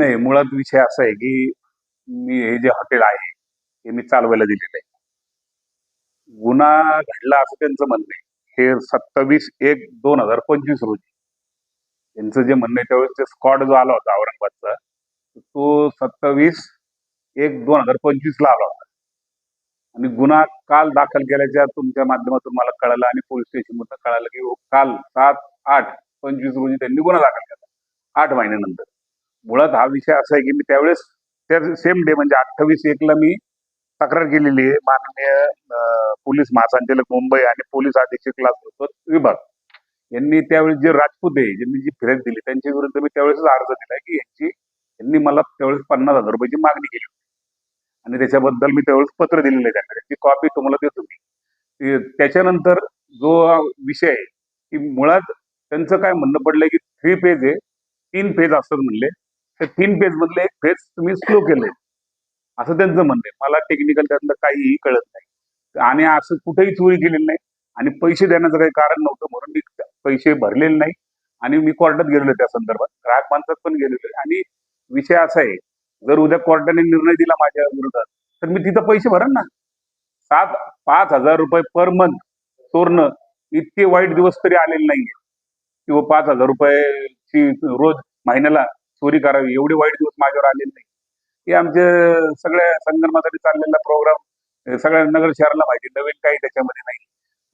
नाही मुळात विषय असा आहे की मी हे जे हॉटेल आहे हे मी चालवायला दिलेलं आहे. गुन्हा घडला असं त्यांचं म्हणणं आहे. हे सत्तावीस एक दोन हजार पंचवीस रोजी. त्यांचं जे म्हणणं आहे त्यावेळेस ते स्कॉड जो आला होता औरंगाबादचा तो सत्तावीस एक दोन हजार पंचवीस ला आला होता. आणि गुन्हा काल दाखल केल्याच्या तुमच्या माध्यमातून मला कळालं आणि पोलीस स्टेशन मधून कळालं की हो, काल सात आठ पंचवीस रोजी त्यांनी गुन्हा दाखल केला. आठ महिन्यानंतर. मुळात हा विषय असा आहे की मी त्यावेळेस त्या सेम डे म्हणजे अठ्ठावीस एकला मी तक्रार केलेली आहे. माननीय पोलीस महासंचालक मुंबई आणि पोलीस अधीक्षक क्लास विभाग. यांनी त्यावेळेस जे राजपूत आहे ज्यांनी जी फिर्याद दिली त्यांच्या विरुद्ध मी त्यावेळेस अर्ज दिला की यांची यांनी मला त्यावेळेस पन्नास हजार रुपयाची मागणी केली होती. आणि त्याच्याबद्दल मी त्यावेळेस पत्र दिलेलं आहे त्यांना. त्याची कॉपी तुम्हाला देतो मी. त्याच्यानंतर जो विषय आहे की मुळात त्यांचं काय म्हणणं पडलंय की थ्री पेज आहे. तीन पेज असतात म्हणले. ते तीन पेज मधले एक तुम्ही स्लो केले. असं त्यांचं म्हणणं आहे. मला टेक्निकल त्यातलं काहीही कळत नाही. आणि असं कुठेही चोरी केलेली नाही. आणि पैसे देण्याचं काही कारण नव्हतं म्हणून मी पैसे भरलेले नाही. आणि मी कोर्टात गेलेलो त्या संदर्भात. ग्राहक माणसात पण गेलेलो आणि विषय असा आहे जर उद्या कोर्टाने निर्णय दिला माझ्या विरोधात तर मी तिथं पैसे भरेन ना. सात पाच हजार रुपये पर मंथ चोरणं इतके वाईट दिवस तरी आलेले नाहीये. किंवा पाच हजार रुपयाची रोज महिन्याला चोरी करावी एवढे वाईट दिवस माझ्यावर आलेले नाही. हे आमचे सगळ्या संगमासाठी चाललेला प्रोग्राम सगळ्या नगर शहराला माहिती नवीन काही त्याच्यामध्ये नाही.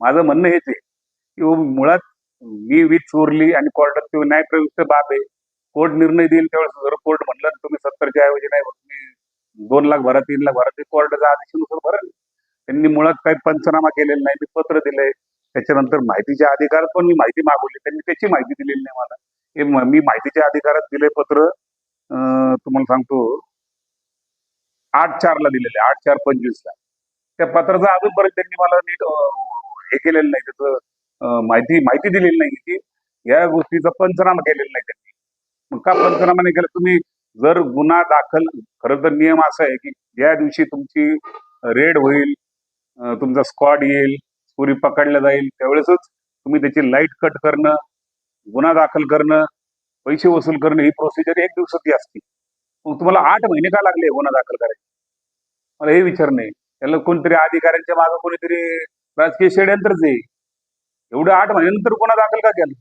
माझं म्हणणं हेच आहे की हो, मुळात मी वीज चोरली आणि कोर्टात ते न्यायप्रविष्ट बाब आहे. कोर्ट निर्णय देईल त्यावेळेस जर कोर्ट म्हणलं ना तुम्ही सत्तरच्या ऐवजी नाही तुम्ही दोन लाख भरा तीन लाख भरा ते कोर्टाच्या आदेशानुसार भरेल. त्यांनी मुळात काही पंचनामा केलेला नाही मी पत्र दिलंय. त्याच्यानंतर माहितीच्या अधिकारात पण मी माहिती मागवली त्यांनी त्याची माहिती दिलेली नाही मला. हे मी माहितीच्या अधिकारात दिले पत्र तुम्हाला सांगतो. आठ चारला दिलेले आठ चार पंचवीसला. त्या पत्राचा अजूनपर्यंत त्यांनी मला नीट हे केलेलं नाही. त्याचं माहिती माहिती दिलेली नाही की या गोष्टीचा पंचनामा केलेला नाही त्यांनी. मग का पंचनामा नाही केला? तुम्ही जर गुन्हा दाखल खरं तर नियम असा आहे की ज्या दिवशी तुमची रेड होईल तुमचा स्क्वॉड येईल चोरी पकडल्या जाईल त्यावेळेसच तुम्ही त्याची लाइट कट करणं गुन्हा दाखल करणं पैसे वसूल करणे ही प्रोसिजर एक दिवसाची असते. मग तुम्हाला आठ महिने का लागले गुन्हा दाखल करायचे मला हे विचार नाही. त्याला कोणतरी अधिकाऱ्यांच्या मागे कोणीतरी राजकीय षडयंत्रच आहे. एवढं आठ महिन्यानंतर गुन्हा दाखल का केला?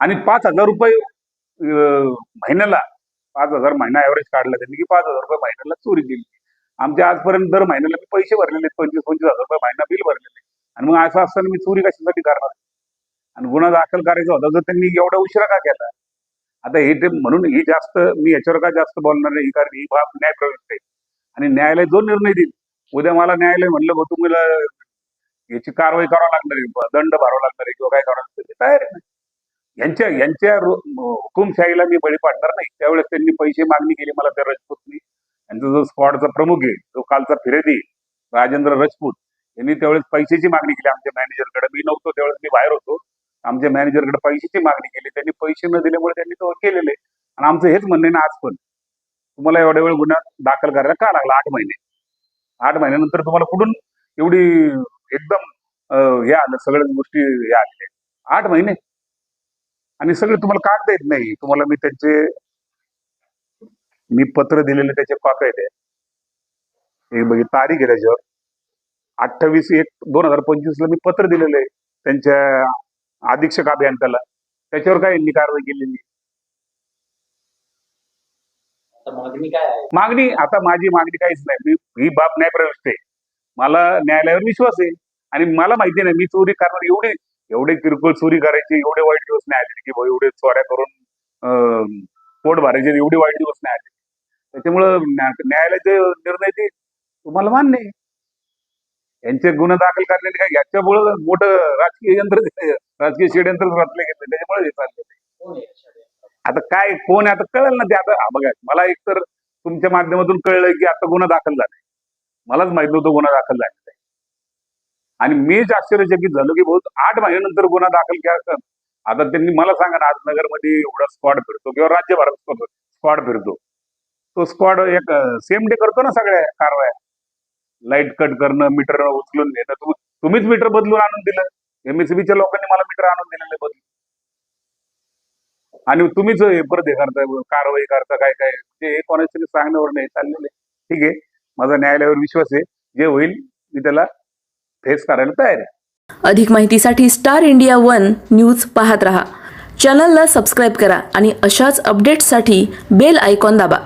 आणि पाच हजार रुपये महिन्याला पाच हजार महिना ऍव्हरेज काढला त्यांनी की पाच हजार रुपये महिन्याला चोरी केली. आमच्या आजपर्यंत दर महिन्याला मी पैसे भरलेले पंचवीस पंचवीस हजार रुपये महिना बिल भरलेले आणि मग असं असताना मी चोरी कशासाठी करणार? आणि गुन्हा दाखल करायचा होता तर त्यांनी एवढा उशिरा का केला? आता हे ते म्हणून ही जास्त मी याच्यावर का जास्त बोलणार नाही कारण ही बाब न्यायप्रविष्ट आहे. आणि न्यायालय जो निर्णय देईल उद्या मला न्यायालय म्हणलं भाऊ तुम्हाला याची कारवाई करावं लागणार आहे दंड भरावा लागणार आहे किंवा काय करावं लागणार ते तयार आहे यांच्या यांच्या हुकुमशाहीला मी बळी पाडणार नाही. त्यावेळेस त्यांनी पैसे मागणी केली मला त्या रजपूतनी. यांचा जो स्क्वॉडचा प्रमुख आहे जो कालचा फिरेदी राजेंद्र राजपूत यांनी त्यावेळेस पैशाची मागणी केली आमच्या मॅनेजरकडे. मी नव्हतो त्यावेळेस मी बाहेर होतो. आमच्या मॅनेजरकडे पैशाची मागणी केली. त्यांनी पैसे न दिल्यामुळे त्यांनी तो केलेले. आणि आमचं हेच म्हणणं आहे ना आज पण. तुम्हाला एवढ्या वेळ गुन्हा दाखल करायला का लागला? आठ महिने. आठ महिन्यानंतर तुम्हाला कुठून एवढी एकदम हे आलं? सगळ्या गोष्टी हे आलेल्या आठ महिने. आणि सगळे तुम्हाला काढता येत नाही. तुम्हाला मी त्यांचे मी पत्र दिलेले त्याचे कॉप्या आहेत. हे बघ तारीख आहे त्याच्यावर. अठ्ठावीस एक दोन हजार पंचवीस ला मी पत्र दिलेलं आहे. त्यांच्या अधीक्षक अभियंत्याला. त्याच्यावर काय यांनी कारवाई केलेली? मागणी काय मागणी आता माझी मागणी काहीच नाही. मी ही बाब न्यायप्रविष्ट आहे. मला न्यायालयावर विश्वास आहे. आणि मला माहिती नाही मी चोरी करणार एवढे एवढे किरकोळ चोरी करायची एवढे वाईट दिवस नाही आले की एवढे चोऱ्या करून पोट भरायचे एवढे वाईट दिवस नाही आले. त्याच्यामुळं न्या- न्यायालयाचे निर्णय ते तुम्हाला मान्य आहे. यांचे गुन्हे दाखल करण्यात काय याच्यामुळे मोठं राजकीय यंत्र राजकीय षडयंत्र रचले घेतले त्याच्यामुळे हे चालले आता काय कोण आहे आता कळेल ना ते. आता बघा मला एक तर तुमच्या माध्यमातून कळलंय की आता गुन्हा दाखल झालाय मलाच माहीत नव्हतं गुन्हा दाखल झाला आहे. आणि मीच आश्चर्यचकित झालो की बहुत आठ महिन्यानंतर गुन्हा दाखल केला आता त्यांनी मला सांगा ना आज नगरमध्ये एवढा स्क्वॉड फिरतो किंवा राज्यभरात स्क्वॉड फिरतो. तो स्क्वॉड एक सेम डे करतो ना सगळ्या कारवाया. लाइट कट करणं मीटर उचलून देणं तुम्हीच मीटर बदलून आणून दिलं. एमएसबीच्या लोकांनी मला मीटर आणून दिलेलं बदलून. आणि तुम्हीच हे परत हे करताय कारवाई करता काय काय म्हणजे हे कोणाच्या सांगण्यावर नाही चाललेलं ठीक आहे. माझा न्यायालयावर विश्वास आहे. जे होईल मी त्याला फेस करायला तयार आहे. अधिक माहितीसाठी स्टार इंडिया वन न्यूज पाहत रहा. चॅनलला सबस्क्राईब करा आणि अशाच अपडेट्ससाठी बेल आयकॉन दाबा.